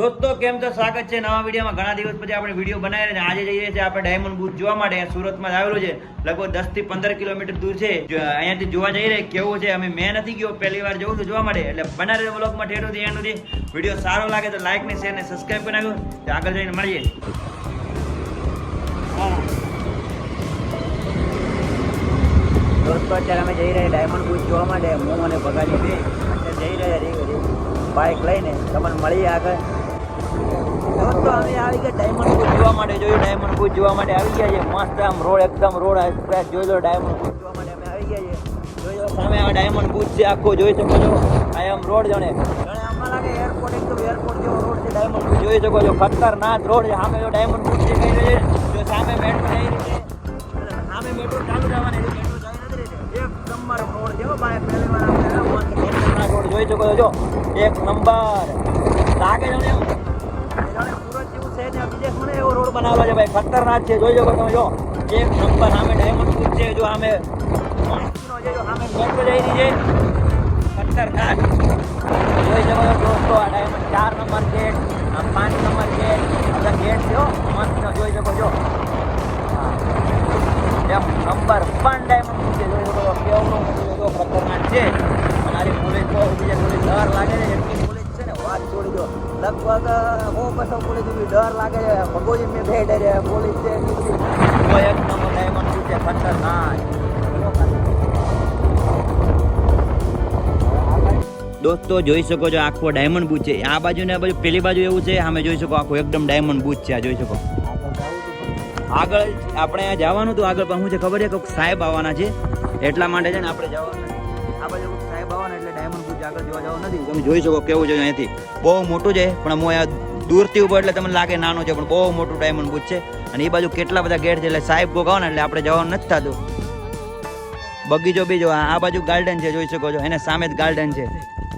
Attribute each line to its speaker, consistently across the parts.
Speaker 1: દોસ્તો, કેમ તો સ્વાગત છે નવા વિડીયોમાં. ઘણા દિવસ પછી આપણે વીડિયો બનાવી રહ્યા આજે જઈએ છીએ આપણે ડાયમંડ બુથ જોવા માટે. સુરતમાં આવેલું છે. લગભગ દસથી પંદર કિલોમીટર દૂર છે. અહીંયાથી જોવા જઈ રહ્યા કેવું છે? અમે મેં નથી ગયો, પહેલી વાર જવું છું જોવા માટે. એટલે બનાવી બ્લોગમાં ઠેઠું થી એનું વીડિયો સારો લાગે તો લાઈક ને શેર ને સબસ્ક્રાઈબ કરી નાખો તો આગળ જઈને મળીએ. દોસ્તો, અત્યારે અમે જઈ રહ્યા ડાયમંડ બુથ જોવા માટે. હું અને ભગાજી બે. અત્યારે જઈ રહ્યા બાઇક લઈને. તમને મળીએ આગળ. અમે આવી ગયા ડાયમંડ બુથ જોવા માટે, જોયું ડાયમંડ બુથ જોવા માટે આવી ગયા છે. મસ્ત આમ રોડ, એકદમ રોડ એક્સપ્રેસ જોઈ લો ડાયમંડ બુથ જોવા માટે અમે આવી ગયા છે. જોઈ લો, સામે આ ડાયમંડ બુથ છે, આખો જોઈ શકો છો. આ આમ રોડ જાણે. જણે આમાં લાગે એરપોર્ટ એકદમ એરપોર્ટ જેવો રોડ ડાયમંડ બુથ જોઈ શકો છો. ખતરનાક રોડ છે. સામે જો ડાયમંડ બુથ છે છે, જો સામે મેટ્રો જઈ રહી સામે મેટ્રો ચાલુ જવાની રોડ છે જોઈ શકો છો એક નંબર. લાગે એમ જાણે એવો રોડ બનાવેલો છે ભાઈ. ખતરનાક છે. જોઈ શકો તમે જો. એક નંબર સામે ડાયમંડ બુથ છે. જો સામે છે. જો સામે મેટ્રો જઈ રહી છે. ખતરનાક. જોઈ શકો છો દોસ્તો, આ ડાયમંડ ચાર નંબર ગેટ આ પાંચ નંબર આ બધા ગેટ છે મસ્ત. જોઈ શકો છો. એમ નંબર પણ ડાયમંડ બુથ છે. જોઈ શકો છો. કેવડું મોટું છે ખતરનાક છે. મારી પોલીસ તો બીજા પોલીસ ડર લાગે છે. લગભગ બહુ બસો પોલીસ બી ડર લાગે છે. ભગોજી મેં બે ડરે પોલીસ છે દોસ્તો, જોઈ શકો છો આખો ડાયમંડ બુથ છે. આ બાજુ ને બાજુ, પેલી બાજુ એવું છે અમે જોઈ શકો આખો એકદમ ડાયમંડ બુથ છે આ, જોઈ શકો. આગળ આપણે જવાનું હતું આગળ, પણ શું છે ખબર છે? કે સાહેબ આવવાના છે. એટલા માટે છે ને આપણે જવાનું આ બાજુ આવવાના એટલે ડાયમંડ બુથ આગળ જોવા જવાનું નથી. તમે જોઈ શકો કેવું છે અહીંયાથી બહુ મોટું છે, પણ હું અહીંયા દૂરથી ઉપર એટલે તમને લાગે નાનું છે, પણ બહુ મોટું ડાયમંડ બુથ છે. અને એ બાજુ કેટલા બધા ગેટ છે એટલે સાહેબ કોક ને એટલે આપણે જવાનું નથી થતું. બગીચો બીજો, આ બાજુ ગાર્ડન છે, જોઈ શકો છો. એને સામે જ ગાર્ડન છે.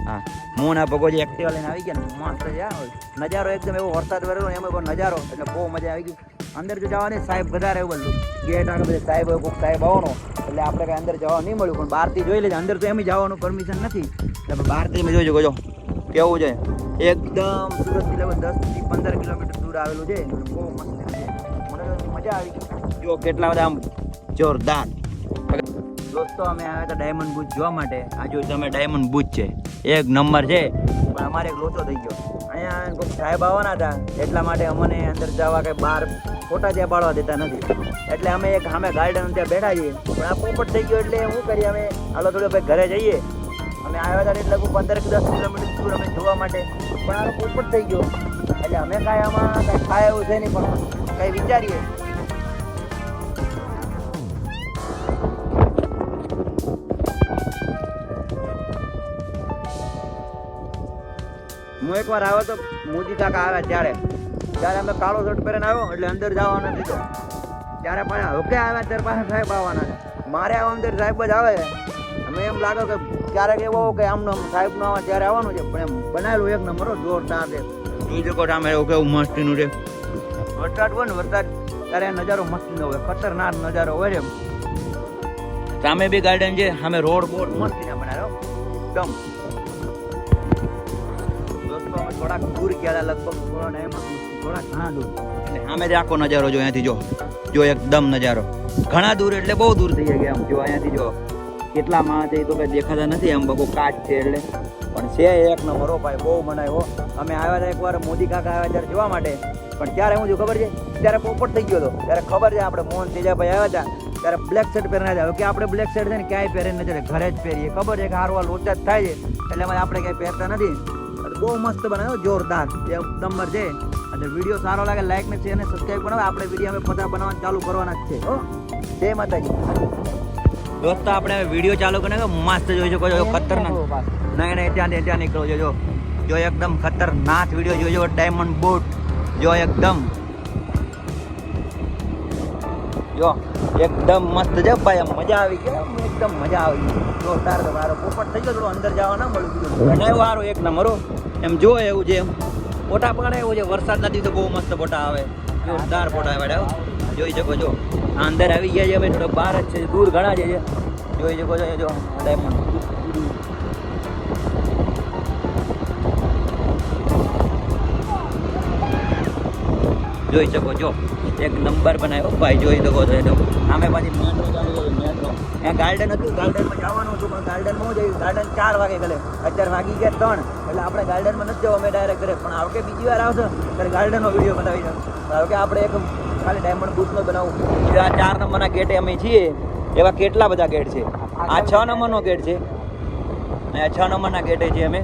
Speaker 1: હા. હું ના ભગોજી એક્ટિવા લઈને આવી ગયા ને. મસ્ત છે નજારો એકદમ એવો વરસાદ વરેલો એમાં નજારો, એટલે બહુ મજા આવી ગઈ. અંદર જો જવાની સાહેબ વધારે એવું બધું ગેટ આગળ બધા સાહેબ હોય કોઈક સાહેબ આવવાનો. એટલે આપણે કાંઈ અંદર જવા નહીં મળ્યું, પણ બહારથી જોઈ લેજે. અંદર તો એમ જવાનું પરમિશન નથી. એટલે બહારથી તમે જોઈ શકો કેવું છે? એકદમ સુરતથી લગભગ દસથી પંદર કિલોમીટર દૂર આવેલું છે. બહુ મસ્ત મને મજા આવી ગઈ. જો કેટલા બધા આમ જોરદાર. દોસ્તો, અમે આવ્યા હતા ડાયમંડ બુચ જોવા માટે. આ જો તમે ડાયમંડ બુચ છે. એક નંબર છે. પણ અમારે એક લોચો થઈ ગયો. અહીંયા કોઈ સાહેબ આવવાના હતા, એટલા માટે અમને અંદર જવા કે બહાર ફોટા ત્યાં પાડવા દેતા નથી. એટલે અમે એક સામે ગાર્ડન ત્યાં બેઠા છીએ. પણ આ પોપટ થઈ ગયો એટલે શું કરીએ અમે? હાલો થોડો ભાઈ ઘરે જઈએ. અમે આવ્યા હતા એટલે પંદર દસ કિલોમીટર દૂર અમે જોવા માટે. પણ આ પોપટ થઈ ગયો. એટલે અમે કાંઈ આમાં કાંઈ ખાય એવું છે નહીં, પણ કંઈ વિચારીએ. હું એકવાર આવ્યો તો મોદી કાકા આવ્યા ત્યારે. ત્યારે અમે કાળો શર્ટ પહેરીને આવ્યો એટલે અંદર જવાનો દીધો ત્યારે પણ હવે આવ્યા ત્યારે પાસે સાહેબ આવવાના છે. મારે આવવા અંદર સાહેબ જ આવે. અમે એમ લાગે કે ક્યારેક એવો કે આમનો સાહેબ નો આવે ત્યારે આવવાનું છે પણ એમ બનાવેલું એક નંબર જોરદાર છે. જોઈ શકો આમ એવું કેવું મસ્તીનું છે? વરસાદ હોય ને વરસાદ ત્યારે નજારો મસ્તીનો હોય ખતરનાક નજારો હોય છે સામે બી ગાર્ડન છે સામે રોડ બોર્ડ મસ્તીના બનાવ્યો એકદમ. થોડાક દૂર ગયા લગભગ થોડા ટાઈમ થોડા ઘણા દૂર. એટલે સામે આખો નજારો જો અહીંયાથી જો જો એકદમ નજારો. ઘણા દૂર એટલે બહુ દૂર થઈ ગયા આમ જો અહીંયાથી જો. કેટલા માણસ છે એ તો કઈ દેખાતા નથી આમ બહુ કાચ છે એટલે. પણ છે એક નંબરો ભાઈ, બહુ મનાયો અમે આવ્યા હતા એકવાર મોદી કાકા આવ્યા ત્યારે જોવા માટે. પણ ત્યારે હું જો ખબર છે, ત્યારે પોપટ થઈ ગયો હતો. ત્યારે ખબર છે આપણે મોહન તેજાભાઈ આવ્યા હતા, ત્યારે બ્લેક શર્ટ પહેરીને આવ્યા. કે આપણે બ્લેક શર્ટ છે ને ક્યાંય પહેરીને નથી ઘરે જ પહેરીએ. ખબર છે કે હારવા લોચા જ થાય છે. એટલે આપણે ક્યાંય પહેરતા નથી. બહુ મસ્ત બનાવ્યો જોરદાર. એક નંબર છે અને વીડિયો સારો લાગે લાઈક ને શેર ને સબસ્ક્રાઈબ કરો. આપણે વીડિયો અમે બધા બનાવવાનું ચાલુ કરવાના જ છે હો. જય માતાજી. દોસ્તો આપણે વીડિયો ચાલુ કરીને મસ્ત જોઈ શકો છો. ખતરનાક. નહીં નહીં ત્યાં ત્યાં નીકળો જોજો. જો એકદમ ખતરનાક વીડિયો જોજો ડાયમંડ બોટ જો એકદમ. જો એકદમ મસ્ત છે. ભાઈ મજા આવી ગઈ એકદમ મજા આવી ગઈ. જોરદાર તો મારો પોપટ થઈ ગયો. થોડું અંદર જવા ના મળ્યું. બીજું વારો એક નંબર. એમ જો એવું છે ફોટા પકડે એવું છે. વરસાદના દિવસે બહુ મસ્ત ફોટા આવે. જોરદાર ફોટા આવે જોઈ શકો છો. અંદર આવી ગયા છે અમે. થોડો બહાર જ છે. દૂર ઘણા છે. જોઈ શકો છો. જો ડાયમંડ જોઈ શકો છો. એક નંબર બનાવ્યો. ભાઈ, જોઈ શકો છો. એકદમ સામે પાછી ત્યાં ગાર્ડન હતું ગાર્ડનમાં જવાનું હતું, પણ ગાર્ડનમાં જઈ ગાર્ડન ચાર વાગે ગલે અત્યારે વાગી ગયા ત્રણ, એટલે આપણે ગાર્ડનમાં નથી જવા, અમે ડાયરેક્ટ ઘરે. પણ આવકે બીજી વાર આવશે, ત્યારે ગાર્ડનનો વીડિયો બનાવી દઉં ધારો કે આપણે એક ખાલી ડાયમંડ બુથનો બનાવું જે આ ચાર નંબરના ગેટે અમે છીએ, એવા કેટલા બધા ગેટ છે? આ છ નંબરનો ગેટ છે. અહીંયા છ નંબરના ગેટે છીએ અમે.